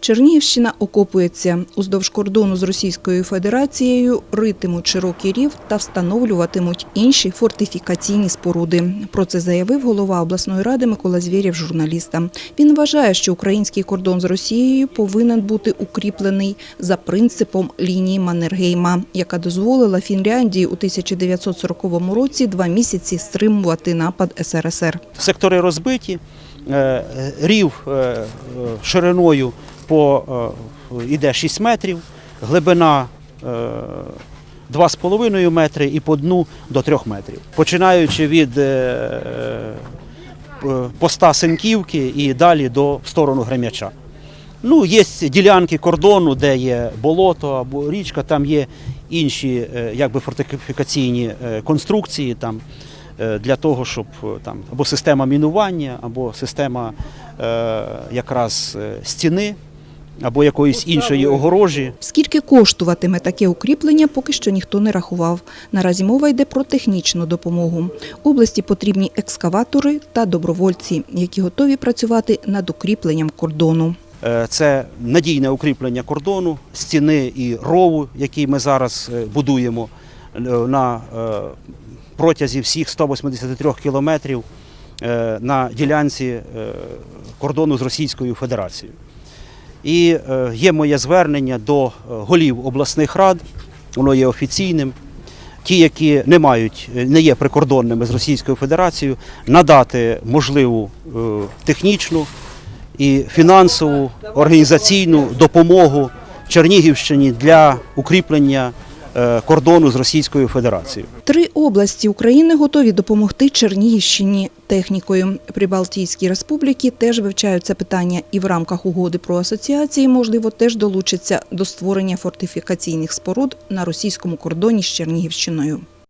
Чернігівщина окопується. Уздовж кордону з Російською Федерацією ритимуть широкий рів та встановлюватимуть інші фортифікаційні споруди. Про це заявив голова обласної ради Микола Звєрєв журналістам. Він вважає, що український кордон з Росією повинен бути укріплений за принципом лінії Маннергейма, яка дозволила Фінляндії у 1940 році два місяці стримувати напад СРСР. Сектори розбиті, е, рів е, е, шириною по е, іде 6 метрів, глибина е, 2,5 метри і по дну до 3 метрів. Починаючи від е, е, поста Сенківки і далі до сторону Грем'яча. Ну, є ділянки кордону, де є болото або річка, там є інші е, якби, фортифікаційні е, конструкції там, е, для того, щоб е, там, або система мінування, або система е, якраз е, стіни, або якоїсь іншої огорожі. Скільки коштуватиме таке укріплення, поки що ніхто не рахував. Наразі мова йде про технічну допомогу. Області потрібні екскаватори та добровольці, які готові працювати над укріпленням кордону. Е, Це надійне укріплення кордону, стіни і рову, який ми зараз е, будуємо е, на протязі всіх 183 кілометрів на ділянці кордону з Російською Федерацією. І е, є моє звернення до е, голів обласних рад, воно є офіційним. Ті, які не мають, е, не є прикордонними з Російською Федерацією, надати можливу технічну і фінансову організаційну допомогу Чернігівщині для укріплення кордону з Російською Федерацією. Три області України готові допомогти Чернігівщині технікою. При Балтійській республіці теж вивчаються питання і в рамках угоди про асоціації, можливо, теж долучиться до створення фортифікаційних споруд на російському кордоні з Чернігівщиною.